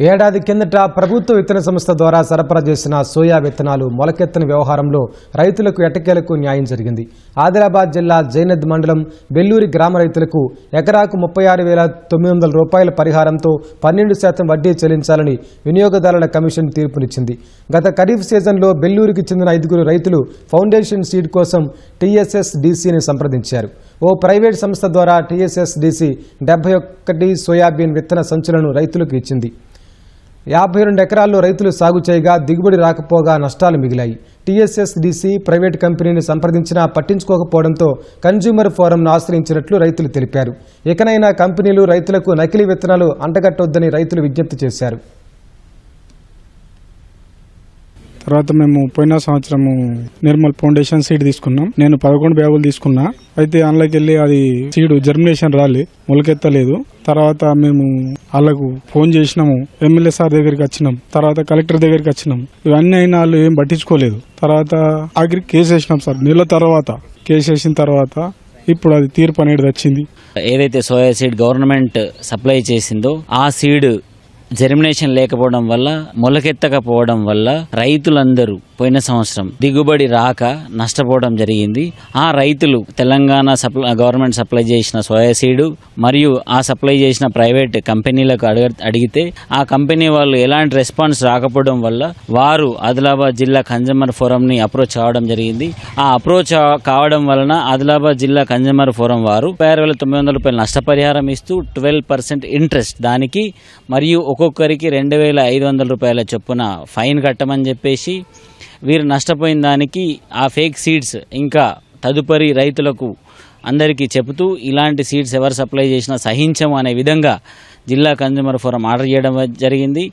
ఏడాది కిందట ప్రభుత్వ విత్తన సంస్థ ద్వారా సరఫరా చేసిన సోయా విత్తనాలు మొలకెత్తని వ్యవహారంలో రైతులకు ఎటకేలకు న్యాయం జరిగింది. ఆదిలాబాద్ జిల్లా జైనద్ మండలం బెల్లూరి గ్రామ రైతులకు ఎకరాకు ముప్పై ఆరు వేల తొమ్మిది వందల రూపాయల పరిహారంతో పన్నెండు శాతం వడ్డీ చెల్లించాలని వినియోగదారుల కమిషన్ తీర్పునిచ్చింది. గత ఖరీఫ్ సీజన్లో బెల్లూరుకి చెందిన ఐదుగురు రైతులు ఫౌండేషన్ సీడ్ కోసం టీఎస్ఎస్ డీసీని సంప్రదించారు. ఓ ప్రైవేట్ సంస్థ ద్వారా టీఎస్ఎస్ డీసీ డెబ్బై ఒకటి సోయాబీన్ విత్తన సంచులను రైతులకు ఇచ్చింది. యాభై రెండు ఎకరాల్లో రైతులు సాగు చేయగా దిగుబడి రాకపోగా నష్టాలు మిగిలాయి. టీఎస్ఎస్డిసి ప్రైవేట్ కంపెనీని సంప్రదించినా పట్టించుకోకపోవడంతో కన్జ్యూమర్ ఫోరంను ఆశ్రయించినట్లు రైతులు తెలిపారు. ఇకనైనా కంపెనీలు రైతులకు నకిలీ విత్తనాలు అంటగట్టొద్దని రైతులు విజ్ఞప్తి చేశారు. తర్వాత మేము పోయిన సంవత్సరము నిర్మల్ ఫౌండేషన్ సీడ్ తీసుకున్నాం. నేను పదకొండు బ్యాగులు తీసుకున్నా. అయితే అందులోకి వెళ్ళి అది సీడ్ జర్మినేషన్ రాలే మొలకెత్తలేదు. తర్వాత మేము వాళ్ళకు ఫోన్ చేసినాము. ఎమ్మెల్యే సార్ దగ్గరికి వచ్చినాం. తర్వాత కలెక్టర్ దగ్గరికి వచ్చినాం. ఇవన్నీ అయినా వాళ్ళు ఏం పట్టించుకోలేదు. తర్వాత ఆఖరికి కేసు వేసినాం సార్ నెల తర్వాత. కేసు వేసిన తర్వాత ఇప్పుడు అది తీర్పు అనేది వచ్చింది. ఏదైతే సోయా సీడ్ గవర్నమెంట్ సప్లై చేసిందో ఆ సీడ్ జెర్మినేషన్ లేకపోవడం వల్ల మొలకెత్తకపోవడం వల్ల రైతులందరూ పోయిన సంవత్సరం దిగుబడి రాక నష్టపోవడం జరిగింది. ఆ రైతులు తెలంగాణ సప్లై గవర్నమెంట్ సప్లై చేసిన సోయా సీడు మరియు ఆ సప్లై చేసిన ప్రైవేట్ కంపెనీలకు అడగ అడిగితే ఆ కంపెనీ వాళ్ళు ఎలాంటి రెస్పాన్స్ రాకపోవడం వల్ల వారు ఆదిలాబాద్ జిల్లా కన్జ్యూమర్ ఫోరంని అప్రోచ్ అవ్వడం జరిగింది. ఆ అప్రోచ్ కావడం వలన ఆదిలాబాద్ జిల్లా కన్జ్యూమర్ ఫోరం వారు ముప్పై ఆరు వేల తొమ్మిది వందల రూపాయలు నష్టపరిహారం ఇస్తూ ట్వెల్వ్ పర్సెంట్ ఇంట్రెస్ట్ దానికి మరియు ఒక్కొక్కరికి రెండు వేల ఐదు వందల రూపాయల చొప్పున ఫైన్ కట్టమని చెప్పేసి వీరు నష్టపోయిన దానికి ఆ ఫేక్ సీడ్స్ ఇంకా తదుపరి రైతులకు అందరికీ చెబుతూ ఇలాంటి సీడ్స్ ఎవరు సప్లై చేసినా సహించము అనే విధంగా జిల్లా కన్జ్యూమర్ ఫోరం ఆర్డర్ చేయడం జరిగింది.